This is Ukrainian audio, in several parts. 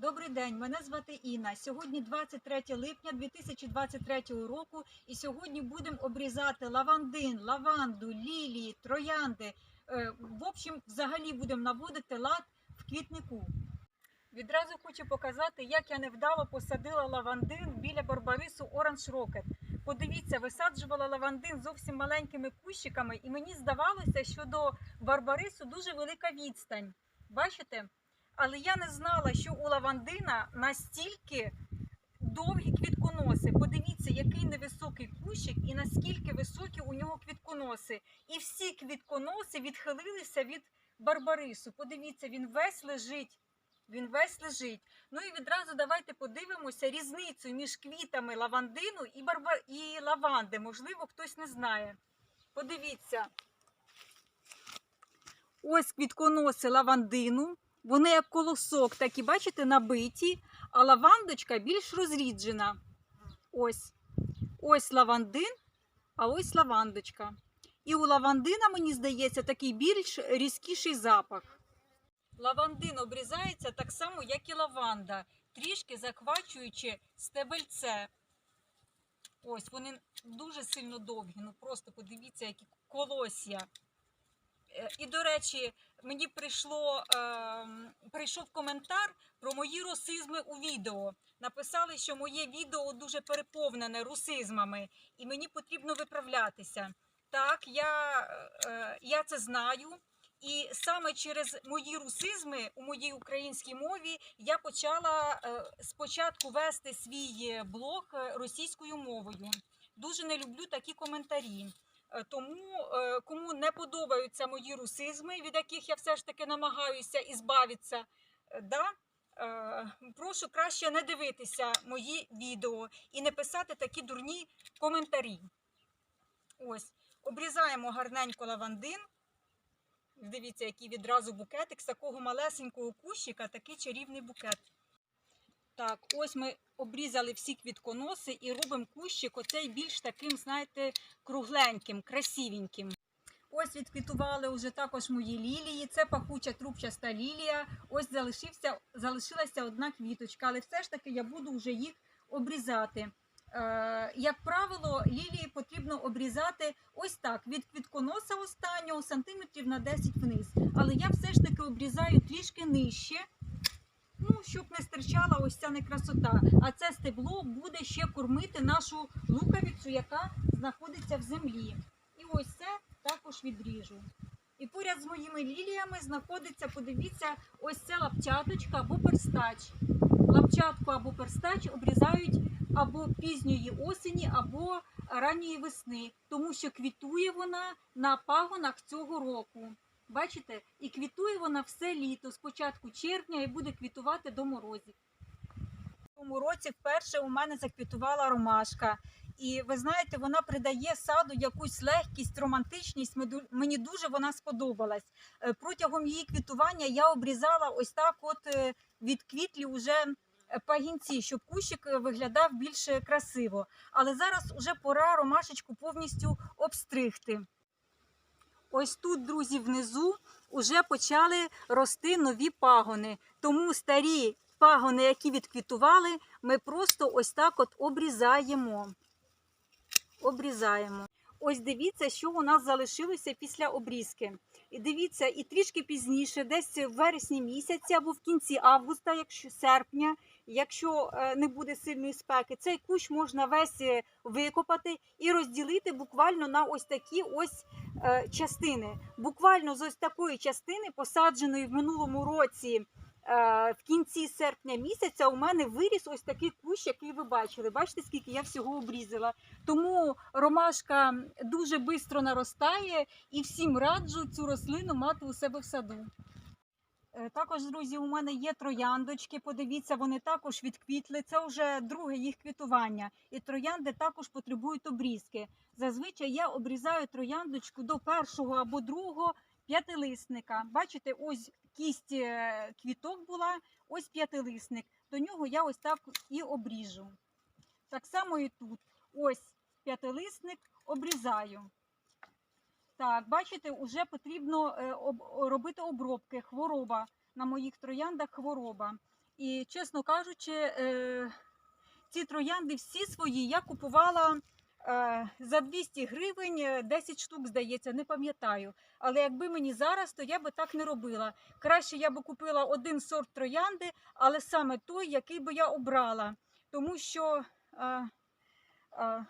Добрий день, мене звати Інна. Сьогодні 23 липня 2023 року, і сьогодні будемо обрізати лавандин, лаванду, лілії, троянди. Е, В общем, взагалі будемо наводити лад в квітнику. Відразу хочу показати, як я невдало посадила лавандин біля барбарису Orange Rocket. Подивіться, висаджувала лавандин зовсім маленькими кущиками, і мені здавалося, що до барбарису дуже велика відстань. Бачите? Але я не знала, що у лавандина настільки довгі квітконоси. Подивіться, який невисокий кущик і наскільки високі у нього квітконоси. І всі квітконоси відхилилися від барбарису. Подивіться, він весь лежить. Він весь лежить. Ну і відразу давайте подивимося різницю між квітами лавандину і, барба... і лаванди. Можливо, хтось не знає. Подивіться. Ось квітконоси лавандину. Вони як колосок, такі, бачите, набиті, а лавандочка більш розріджена. Ось. Ось лавандин, а ось лавандочка. І у лавандина, мені здається, такий більш різкіший запах. Лавандин обрізається так само, як і лаванда, трішки захвачуючи стебельце. Ось вони дуже сильно довгі. Ну просто подивіться, які колосся. Е, І, до речі, мені прийшло, е, прийшов коментар про мої русизми у відео. Написали, що моє відео дуже переповнене русизмами, і мені потрібно виправлятися. Так, я, е, я це знаю. І саме через мої русизми у моїй українській мові я почала е, спочатку вести свій блог російською мовою. Дуже не люблю такі коментарі. Е, Тому е, кому не подобаються мої русизми, від яких я все ж таки намагаюся ізбавитися, е, да, прошу краще не дивитися мої відео і не писати такі дурні коментарі. Ось, обрізаємо гарненько лавандин. Дивіться, який відразу букетик з такого малесенького кущика, такий чарівний букет. Так, ось ми обрізали всі квітконоси і робимо кущик оцей більш таким, знаєте, кругленьким, красивеньким. Ось відквітували вже також мої лілії. Це пахуча трубчаста лілія. Ось залишився, залишилася одна квіточка, але все ж таки я буду вже їх обрізати. Е, як правило, лілії потрібно обрізати ось так, від квітконоса останнього сантиметрів на 10 вниз. Але я все ж таки обрізаю трішки нижче, ну, щоб не стирчала ось ця некрасота. А це стебло буде ще кормити нашу лукавицю, яка знаходиться в землі. І ось це також відріжу. І поряд з моїми ліліями знаходиться, подивіться, ось ця лапчаточка або перстач. Лапчатку або перстач обрізають або пізньої осені, або ранньої весни, тому що квітує вона на пагонах цього року. Бачите, і квітує вона все літо, з початку червня і буде квітувати до морозів. В цьому році вперше у мене заквітувала ромашка. І ви знаєте, вона придає саду якусь легкість, романтичність. Мені дуже вона сподобалась. Е, Протягом її квітування я обрізала ось так, от е, від квітлі уже е, пагінці, щоб кущик виглядав більш красиво. Але зараз уже пора ромашечку повністю обстригти. Ось тут, друзі, внизу вже почали рости нові пагони. Тому старі пагони, які відквітували, ми просто ось так от обрізаємо. Обрізаємо. Ось дивіться, що у нас залишилося після обрізки. І дивіться, і трішки пізніше, десь в вересні місяці або в кінці августа, якщо серпня, якщо е, не буде сильної спеки, цей кущ можна весь е, викопати і розділити буквально на ось такі ось е, частини. Буквально з ось такої частини, посадженої в минулому році. В кінці серпня місяця у мене виріс ось такий кущ, який ви бачили. Бачите, скільки я всього обрізала. Тому ромашка дуже швидко наростає і всім раджу цю рослину мати у себе в саду. Е, Також, друзі, у мене є трояндочки. Подивіться, вони також відквітли. Це вже друге їх квітування. І троянди також потребують обрізки. Зазвичай я обрізаю трояндочку до першого або другого п'ятилисника. Бачите, ось кість е, квіток була, ось п'ятилисник. До нього я ось так і обріжу. Так само і тут. Ось п'ятилисник обрізаю. Так, бачите, вже потрібно е, робити обробки. Хвороба на моїх трояндах хвороба. І, чесно кажучи, е, ці троянди всі свої я купувала е, за 200 гривень, е, 10 штук, здається, не пам'ятаю. Але якби мені зараз, то я би так не робила. Краще я би купила один сорт троянди, але саме той, який би я обрала. Тому що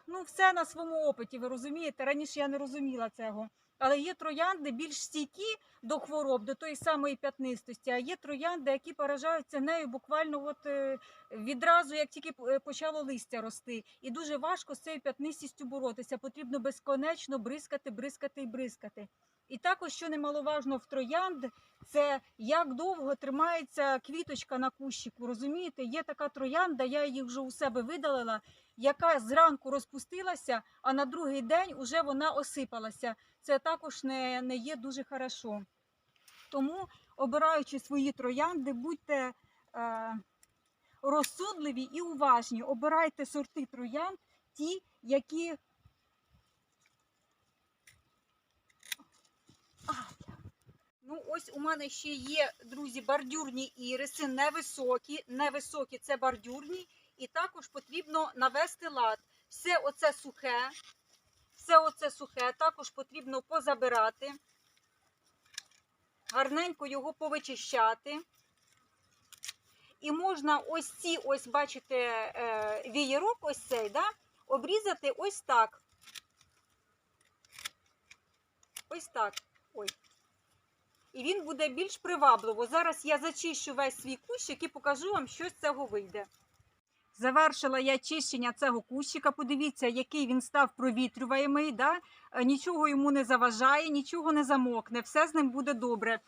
ну, все на своєму опиті, ви розумієте? Раніше я не розуміла цього. Але є троянди більш стійкі до хвороб, до тої самої п'ятнистості, а є троянди, які поражаються нею буквально от, е, відразу, як тільки е, почало листя рости. І дуже важко з цією п'ятнистістю боротися. Потрібно безконечно бризкати, бризкати і бризкати. І також, що немаловажно в троянд, це як довго тримається квіточка на кущику. Розумієте, є така троянда, я її вже у себе видалила, яка зранку розпустилася, а на другий день уже вона осипалася. Це також не, не є дуже хорошо. Тому, обираючи свої троянди, будьте е, розсудливі і уважні. Обирайте сорти троянд, ті, які. Ну, ось у мене ще є, друзі, бордюрні іриси, невисокі. Невисокі це бордюрні. І також потрібно навести лад. Все оце сухе, все оце сухе також потрібно позабирати, гарненько його повичищати. І можна ось ці, ось, бачите, е, вієрок, ось цей, да, обрізати ось так. Ось так. Ой. І він буде більш привабливо. Зараз я зачищу весь свій кущик і покажу вам, що з цього вийде. Завершила я чищення цього кущика. Подивіться, який він став провітрюваємий. Да? Е, Нічого йому не заважає, нічого не замокне, все з ним буде добре.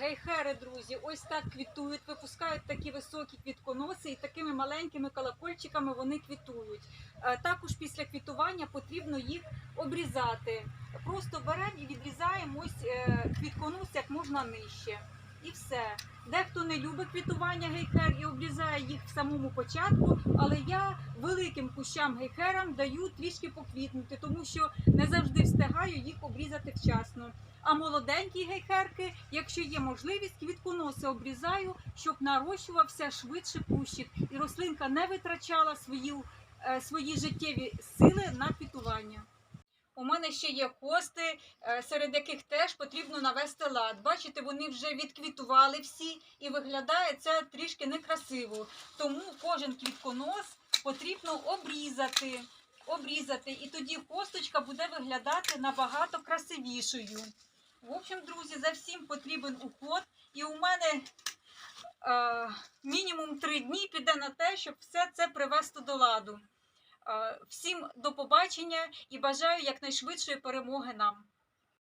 Гейхери, друзі, ось так квітують, випускають такі високі квітконоси і такими маленькими колокольчиками вони квітують. Е, Також після квітування потрібно їх обрізати. Просто беремо і відрізаємо ось е, квітконос як можна нижче. І все. Дехто не любить квітування гейхер і обрізає їх в самому початку, але я великим кущам гейхерам даю трішки поквітнути, тому що не завжди встигаю їх обрізати вчасно. А молоденькі гейхерки, якщо є можливість, квітконоси обрізаю, щоб нарощувався швидше кущик, і рослинка не витрачала свої, е, свої життєві сили на квітування. У мене ще є хости, е, серед яких теж потрібно навести лад. Бачите, вони вже відквітували всі і виглядає це трішки некрасиво. Тому кожен квітконос потрібно обрізати. Обрізати, і тоді хосточка буде виглядати набагато красивішою. В общем, друзі, за всім потрібен уход. І у мене е, мінімум три дні піде на те, щоб все це привести до ладу. Е, Всім до побачення і бажаю якнайшвидшої перемоги нам.